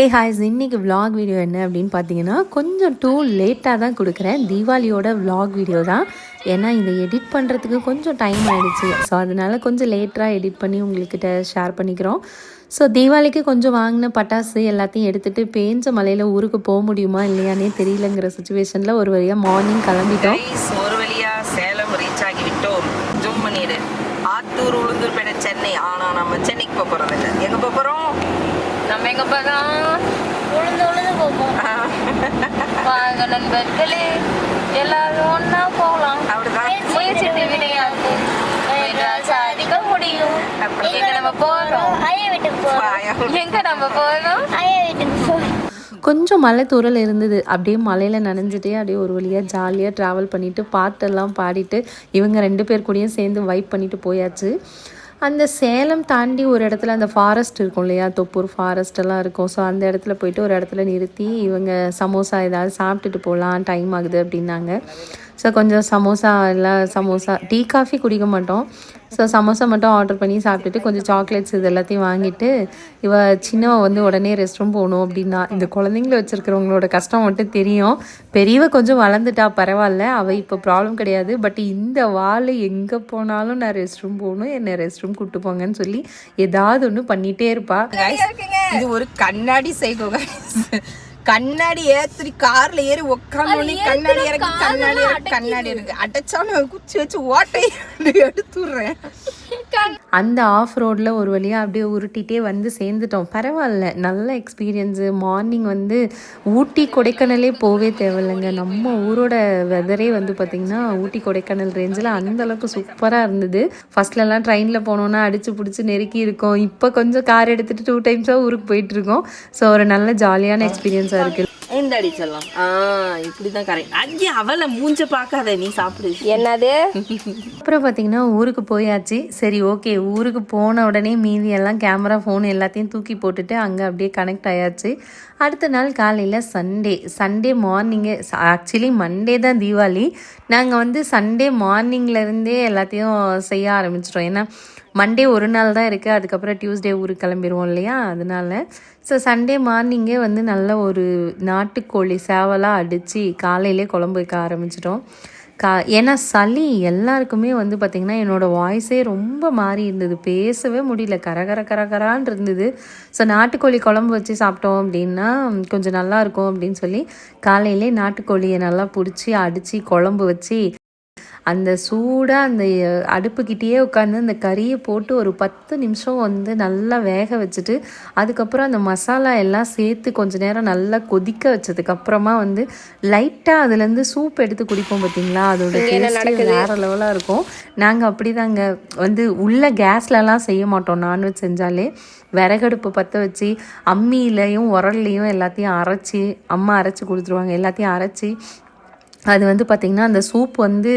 ஏ ஹாய்ஸ் இன்னைக்கு vlog video என்ன அப்படின்னு பார்த்தீங்கன்னா கொஞ்சம் டூ லேட்டாக தான் கொடுக்குறேன். தீபாவளியோட விலாக் வீடியோ தான். ஏன்னா இதை எடிட் பண்ணுறதுக்கு கொஞ்சம் டைம் ஆகிடுச்சு ஸோ அதனால் கொஞ்சம் லேட்டராக எடிட் பண்ணி உங்கள்கிட்ட ஷேர் பண்ணிக்கிறோம். ஸோ தீபாவளிக்கு கொஞ்சம் வாங்கின பட்டாசு எல்லாத்தையும் எடுத்துகிட்டு பேஞ்ச மலையில் ஊருக்கு போக முடியுமா இல்லையானே தெரியலங்கிற சுச்சுவேஷனில் ஒரு வழியாக மார்னிங் கிளம்பிட்டோம். ஒரு வழியாக சேலம் ரீச் ஆகிவிட்டோம். ஜூம் பண்ணிடு. ஆத்தூர் உளுந்தூர் உளுந்தூர்பேட்டை சென்னை. ஆனால் நம்ம சென்னைக்கு போக போறது எங்கே போக போகிறோம் நம்ம எங்க போகிறோம் உளுந்து உளுந்து போவோம். வாங்க நண்பர்களே. எல்லாரும் ஒண்ணா போகலாம். அப்படிதான். முயற்சி சாதிக்க முடியும். எங்க நம்ம போறோம்? ஐயா வீட்டுக்கு போ வாயா. எங்க நம்ம போறோம்? ஐயா வீட்டுக்கு போ கொஞ்சம் மலை தூரல் இருந்தது. அப்படியே மலையில் நனைஞ்சிட்டே அப்படியே ஒரு வழியாக ஜாலியாக ட்ராவல் பண்ணிவிட்டு பாட்டெல்லாம் பாடிட்டு இவங்க ரெண்டு பேர் கூடயும் சேர்ந்து வைப் பண்ணிட்டு போயாச்சு. அந்த சேலம் தாண்டி ஒரு இடத்துல அந்த ஃபாரஸ்ட் இருக்கும் இல்லையா? தொப்பூர் ஃபாரஸ்ட் எல்லாம் இருக்கும். ஸோ அந்த இடத்துல போயிட்டு ஒரு இடத்துல நிறுத்தி இவங்க சமோசா ஏதாவது சாப்பிட்டுட்டு போகலாம் டைம் ஆகுது அப்படின்னாங்க. ஸோ கொஞ்சம் சமோசா எல்லாம் சமோசா டீ காஃபி குடிக்க மாட்டோம். ஸோ சமோசா மட்டும் ஆர்டர் பண்ணி சாப்பிட்டுட்டு கொஞ்சம் சாக்லேட்ஸ் இது எல்லாத்தையும் வாங்கிட்டு இவ சின்னவ வந்து உடனே ரெஸ்ட் ரூம் போகணும் அப்படின்னா இந்த குழந்தைங்கள வச்சுருக்கிறவங்களோட கஷ்டம் மட்டும் தெரியும். பெரியவ கொஞ்சம் வளர்ந்துட்டா பரவாயில்ல அவள் இப்போ ப்ராப்ளம் கிடையாது. பட் இந்த வால் எங்கே போனாலும் நான் ரெஸ்ட் ரூம் போகணும் என்னை ரெஸ்ட் ரூம் கூப்பிட்டு போங்கன்னு சொல்லி ஏதாவது ஒன்று பண்ணிகிட்டே இருப்பா. இது ஒரு கண்ணாடி சைக்கோ கண்ணாடி ஏத்துரி கார்ல ஏறி உட்காந்து கண்ணாடி இறக்கி கண்ணாடி கண்ணாடி இருக்கு. அடைச்சாலும் குச்சி வச்சு ஓட்டை எடுத்துடுறேன் அந்த ஆஃப் ரோடில் ஒரு வழியாக அப்படியே உருட்டிகிட்டே வந்து சேர்ந்துட்டோம். பரவாயில்ல. நல்ல எக்ஸ்பீரியன்ஸு மார்னிங் வந்து ஊட்டி கொடைக்கானலே போவே தேவையில்லைங்க. நம்ம ஊரோட வெதரே வந்து பார்த்திங்கன்னா ஊட்டி கொடைக்கானல் ரேஞ்சில் அந்தளவுக்கு சூப்பராக இருந்தது. ஃபர்ஸ்ட்லலாம் ட்ரெயினில் போனோன்னா அடிச்சு பிடிச்சி நெருக்கி இருக்கோம். இப்போ கொஞ்சம் கார் எடுத்துகிட்டு டூ டைம்ஸாக ஊருக்கு போயிட்டுருக்கோம் ஸோ ஒரு நல்ல ஜாலியான எக்ஸ்பீரியன்ஸாக இருக்குது இந்த அடிச்சிடலாம் ஆ இப்படிதான் கரெக்ட் ஐயா அவளை மூஞ்ச பார்க்காத நீ சாப்பிடு. என்னது? அப்புறம் பார்த்தீங்கன்னா ஊருக்கு போயாச்சு. சரி ஓகே. ஊருக்கு போன உடனே மீதி எல்லாம் கேமரா ஃபோன் எல்லாத்தையும் தூக்கி போட்டுட்டு அங்கே அப்படியே கனெக்ட் ஆயாச்சு. அடுத்த நாள் காலையில் சண்டே சண்டே மார்னிங்கே ஆக்சுவலி மண்டே தான் தீபாவளி. நாங்கள் வந்து சண்டே மார்னிங்லேருந்தே எல்லாத்தையும் செய்ய ஆரம்பிச்சிட்டோம். ஏன்னா மண்டே ஒரு நாள் தான் இருக்குது அதுக்கப்புறம் டியூஸ்டே ஊருக்கு கிளம்பிடுவோம் இல்லையா? அதனால. ஸோ சண்டே மார்னிங்கே வந்து நல்ல ஒரு நாட்டுக்கோழி சேவலாக அடித்து காலையிலே குழம்பு வைக்க ஆரம்பிச்சிட்டோம். கா ஏன்னா சளி எல்லாருக்குமே வந்து பார்த்திங்கன்னா என்னோடய வாய்ஸே ரொம்ப மாறி இருந்தது. பேசவே முடியல. கரகர கரகரான் இருந்தது. ஸோ நாட்டுக்கோழி குழம்பு வச்சு சாப்பிட்டோம் அப்படின்னா கொஞ்சம் நல்லா இருக்கும் அப்படின்னு சொல்லி காலையிலே நாட்டுக்கோழியை நல்லா பிடிச்சி அடித்து குழம்பு வச்சு அந்த சூடாக அந்த அடுப்புக்கிட்டேயே உட்காந்து அந்த கறியை போட்டு ஒரு பத்து நிமிஷம் வந்து நல்லா வேக வச்சுட்டு அதுக்கப்புறம் அந்த மசாலா எல்லாம் சேர்த்து கொஞ்ச நேரம் நல்லா கொதிக்க வச்சதுக்கப்புறமா வந்து லைட்டாக அதுலேருந்து சூப் எடுத்து குடிப்போம் பார்த்தீங்களா அதோட டேஸ்ட் வேறு லெவலாக இருக்கும். நாங்கள் அப்படி தாங்க வந்து உள்ள கேஸ்லலாம் செய்ய மாட்டோம். நான்வெஜ் செஞ்சாலே விறகடுப்பு பற்ற வச்சு அம்மியிலையும் உரல்லையும் எல்லாத்தையும் அரைச்சி அம்மா அரைச்சி கொடுத்துருவாங்க. எல்லாத்தையும் அரைச்சி அது வந்து பார்த்திங்கன்னா அந்த சூப் வந்து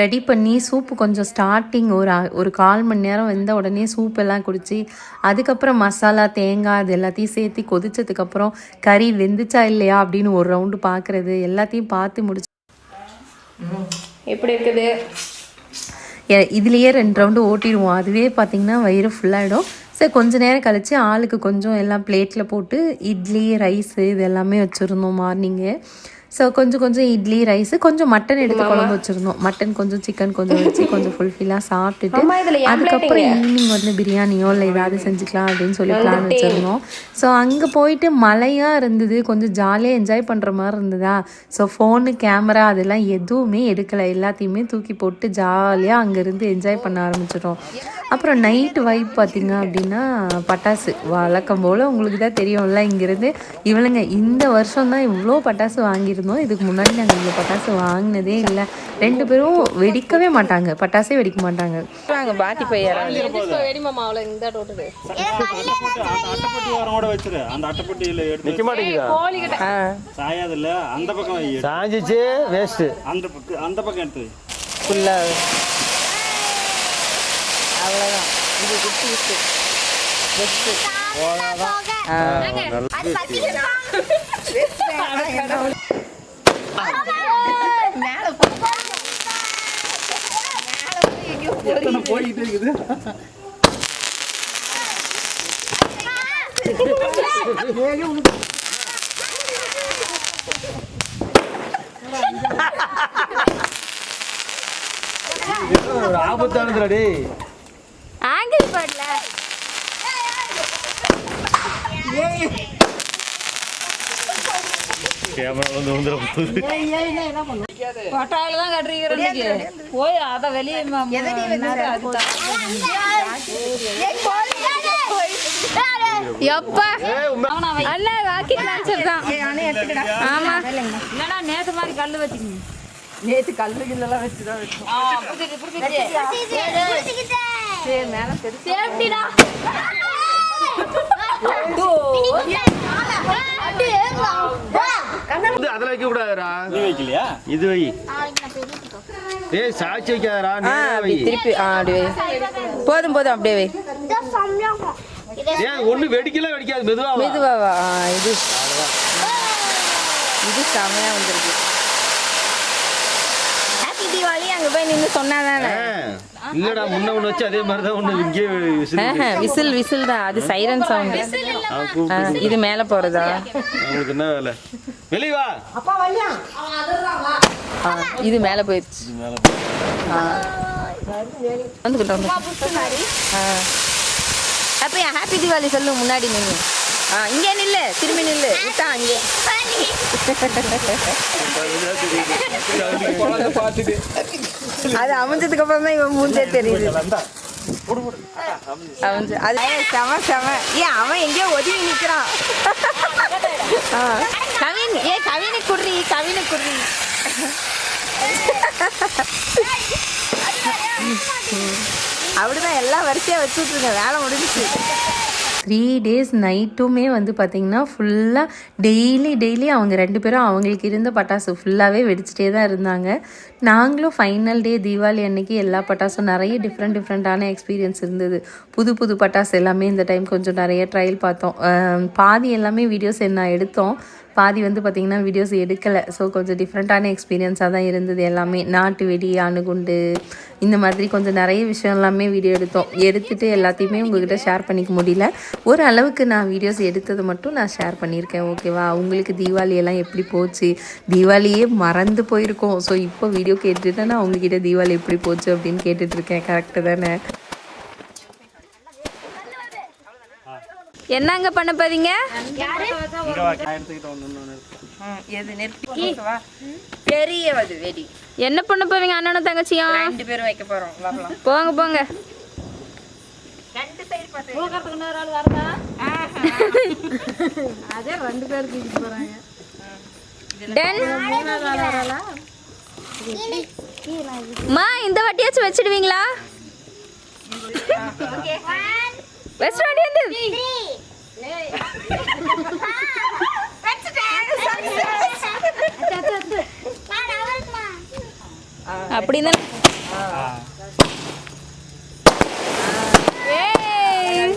ரெடி பண்ணி சூப்பு கொஞ்சம் ஸ்டார்டிங் ஒரு ஒரு கால் மணி நேரம் வெந்த உடனே சூப் எல்லாம் குடிச்சு அதுக்கப்புறம் மசாலா தேங்காய் அது எல்லாத்தையும் சேர்த்து கொதிச்சதுக்கப்புறம் கறி வெந்துச்சா இல்லையா அப்படின்னு ஒரு ரவுண்டு பார்க்குறது எல்லாத்தையும் பார்த்து முடிச்சு எப்படி இருக்குது? இதுலேயே ரெண்டு ரவுண்டு ஓட்டிடுவோம். அதுவே பார்த்திங்கன்னா வயிறு ஃபுல்லாகிடும் சரி கொஞ்ச நேரம் கழித்து ஆளுக்கு கொஞ்சம் எல்லாம் பிளேட்டில் போட்டு இட்லி ரைஸு இது எல்லாமே வச்சுருந்தோம் மார்னிங்கு ஸோ கொஞ்சம் கொஞ்சம் இட்லி ரைஸு கொஞ்சம் மட்டன் எடுத்து குழம்பு வச்சுருந்தோம் மட்டன் கொஞ்சம் சிக்கன் கொஞ்சம் வச்சு கொஞ்சம் ஃபுல்ஃபில்லாக சாப்பிட்டுட்டு அதுக்கப்புறம் ஈவினிங் வந்து பிரியாணியோ இல்லை ஏதாவது செஞ்சுக்கலாம் அப்படின்னு சொல்லி பிளான் வச்சுருந்தோம். ஸோ அங்கே போயிட்டு மழையாக இருந்தது. கொஞ்சம் ஜாலியாக என்ஜாய் பண்ணுற மாதிரி இருந்ததா? ஸோ ஃபோனு கேமரா அதெல்லாம் எதுவுமே எடுக்கலை. எல்லாத்தையுமே தூக்கி போட்டு ஜாலியாக அங்கேருந்து என்ஜாய் பண்ண ஆரம்பிச்சிட்டோம். அப்புறம் நைட்டு வைப் பார்த்தீங்க அப்படின்னா பட்டாசு. வழக்கம் போல் உங்களுக்கு தான் தெரியும்ல இங்கேருந்து இவளுங்க இந்த வருஷம் தான் இவ்வளோ பட்டாசு வாங்கியிருந்தோம் இதுக்கு முன்னாடி நாங்கள் இவ்வளோ பட்டாசு வாங்கினதே இல்லை. ரெண்டு பேரும் வெடிக்கவே மாட்டாங்க. பட்டாசே வெடிக்க மாட்டாங்க. வாங்க பாட்டி. சாஞ்சிச்சு வேஸ்ட் அந்த பக்கம் அந்த பக்கம் எடுத்து. ஃபுல்லாக அவ்வளோதான் இது குட்டி பெஸ்ட்டு அது பத்திக்கிட்டா எத்தனை போயிட்டு இருக்குது? ஒரு ஆபத்தானதுடா டேய். கேமரா வந்து வந்துட போகுது கொட்டாயில தான் கட்டுறீங்க போய் அதை வெளியே எப்பா? அண்ணா ராக்கெட் லான்ச்சர் தான். ஆமா. இல்லைன்னா நேத்து மாதிரி கல் வச்சுக்கோங்க நேத்து கல்லு கில்லெல்லாம் வச்சுதான் சேஃப்டிடா. வந்து அதில் வைக்க கூடாதுடா. நீ வைக்கலையா? இது வை. டேய் சாட்சி வைக்காதடா ஆ அப்படி வை. திருப்பி ஆ அப்படியே வை. போதும் போதும் அப்படியே வை. ஏன் ஒண்ணு வெடிக்கல வெடிக்காது மெதுவா வா. மெதுவாவா ஆ இது. இது செமையா வந்திருக்கு. ஹாப்பி தீபாவளி அங்க போய் நின்று சொன்னாதானே? ஆ, இல்லடா முன்ன ஒண்ணு வச்சு அதே மாதிரி தான் ஒண்ணு இங்கே விசில் விசில் விசில் தான் அது சைரன் சவுண்ட் இது மேல போறதா? அவங்களுக்கு என்ன வேலை? வெளிய வா. ஆ, இது மேல போயிடுச்சு. ஆ. வந்துக்கிட்டோம் ஆ. அப்ப என் ஹாப்பி தீபாவளி சொல்லு முன்னாடி நின்று ஆ இங்கே நில்லு திரும்பி நில்லு. விட்டா அங்கே. அது அமைஞ்சதுக்கு அப்புறம் தான் இவன் மூஞ்சே தெரியுது. அமைஞ்சு. அது ஏய், செம செம. ஏன் அவன் எங்கேயோ ஒதுங்கி நிக்கிறான். ஆ. கவின் ஏ கவினு குடுறி கவினு குடுறி. அப்படிதான் எல்லாம் வரிசையாக வச்சுட்டு வேலை முடிஞ்சிச்சு. த்ரீ டேஸ் நைட்டுமே வந்து பார்த்திங்கன்னா ஃபுல்லாக டெய்லி டெய்லி அவங்க ரெண்டு பேரும் அவங்களுக்கு இருந்த பட்டாசு ஃபுல்லாகவே வெடிச்சிட்டே தான் இருந்தாங்க. நாங்களும் ஃபைனல் டே தீபாவளி அன்னைக்கு எல்லா பட்டாசும் நிறைய டிஃப்ரெண்ட் டிஃப்ரெண்ட்டான எக்ஸ்பீரியன்ஸ் இருந்தது. புது புது பட்டாசு எல்லாமே இந்த டைம் கொஞ்சம் நிறைய ட்ரையல் பார்த்தோம். பாதி எல்லாமே வீடியோஸ் என்ன எடுத்தோம். பாதி வந்து பார்த்திங்கன்னா வீடியோஸ் எடுக்கலை. ஸோ கொஞ்சம் டிஃப்ரெண்ட்டான எக்ஸ்பீரியன்ஸாக தான் இருந்தது எல்லாமே. நாட்டு வெடி அணுகுண்டு இந்த மாதிரி கொஞ்சம் நிறைய விஷயம் எல்லாமே வீடியோ எடுத்தோம். எடுத்துகிட்டு எல்லாத்தையுமே உங்ககிட்ட ஷேர் பண்ணிக்க முடியல. ஒரு அளவுக்கு நான் வீடியோஸ் எடுத்தது மட்டும் நான் ஷேர் பண்ணியிருக்கேன். ஓகேவா உங்களுக்கு தீபாவளி எல்லாம் எப்படி போச்சு? தீபாவளியே மறந்து போயிருக்கோம். ஸோ இப்போ வீடியோ கேட்டுட்டு நான் உங்ககிட்ட தீபாவளி எப்படி போச்சு அப்படின்னு கேட்டுட்ருக்கேன் கரெக்டு தானே? என்னங்க பண்ண போறீங்க? பெரிய அது வெடி. என்ன பண்ண போவீங்க அண்ணனும் தங்கச்சியும்? ரெண்டு பேரும் வைக்க போறோம். வரலாம். போங்க போங்க. Done. மா இந்த வாட்டியாச்சும் வச்சிடுவீங்களா? வெஸ்ட் வந்து அப்படின்னு ஏய்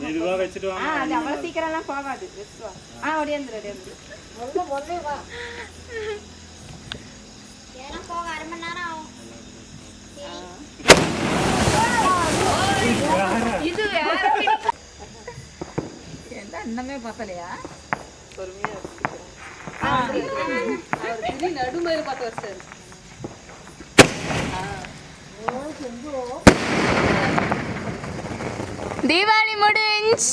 மெதுவா வச்சுட்டு வாங்க அது அவ்வளவு சீக்கிரம்லாம் போகாது ஆ ஒடியாந்துரு ஒடியாந்துரு போக அரை மணி நேரம் ஆகும். இன்னமே பத்தலையா தீபாவளி முடிஞ்சு.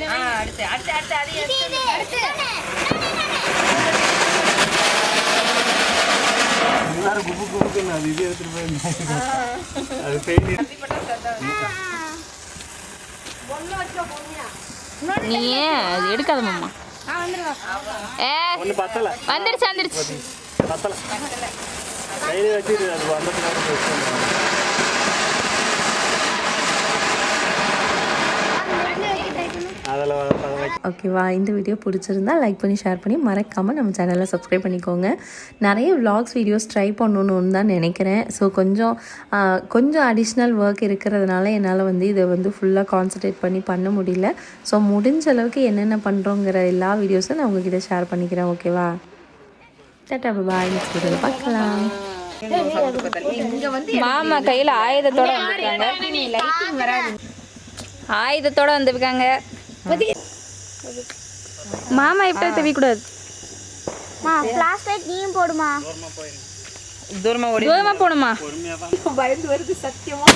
அடுத்து அடுத்து அடுத்து அது எடுத்து எல்லாரும் குப்பு குப்புக்கு அது இது எடுத்துட்டு போயிருந்தேன் அது நீ அது எடுக்காத மாமா. ஏ வந்துருச்சு வந்துருச்சு. பத்தல. கையில வச்சுட்டு அது வந்ததுக்கு அதில் ஓகேவா இந்த வீடியோ பிடிச்சிருந்தா லைக் பண்ணி ஷேர் பண்ணி மறக்காமல் நம்ம சேனலை சப்ஸ்கிரைப் பண்ணிக்கோங்க. நிறைய vlogs வீடியோஸ் ட்ரை பண்ணணும்னு தான் நினைக்கிறேன். ஸோ கொஞ்சம் கொஞ்சம் அடிஷ்னல் ஒர்க் இருக்கிறதுனால என்னால் வந்து இதை வந்து ஃபுல்லாக கான்சன்ட்ரேட் பண்ணி பண்ண முடியல. ஸோ முடிஞ்ச அளவுக்கு என்னென்ன பண்ணுறோங்கிற எல்லா வீடியோஸும் நான் உங்ககிட்ட ஷேர் பண்ணிக்கிறேன். ஓகேவா டாட்டா பாய் நெக்ஸ்ட் வீடியோவில் பார்க்கலாம். மாமா கையில் ஆயுதத்தோட வந்திருக்காங்க. ஆயுதத்தோட வந்திருக்காங்க. மாமா இப்படி தெரியக்கூடாது. மா ஃபிளாஷ் லைட் நீயும் போடுமா? தூரமா ஓடி தூரமா போகணுமா? பயந்து வருது சத்தியமா.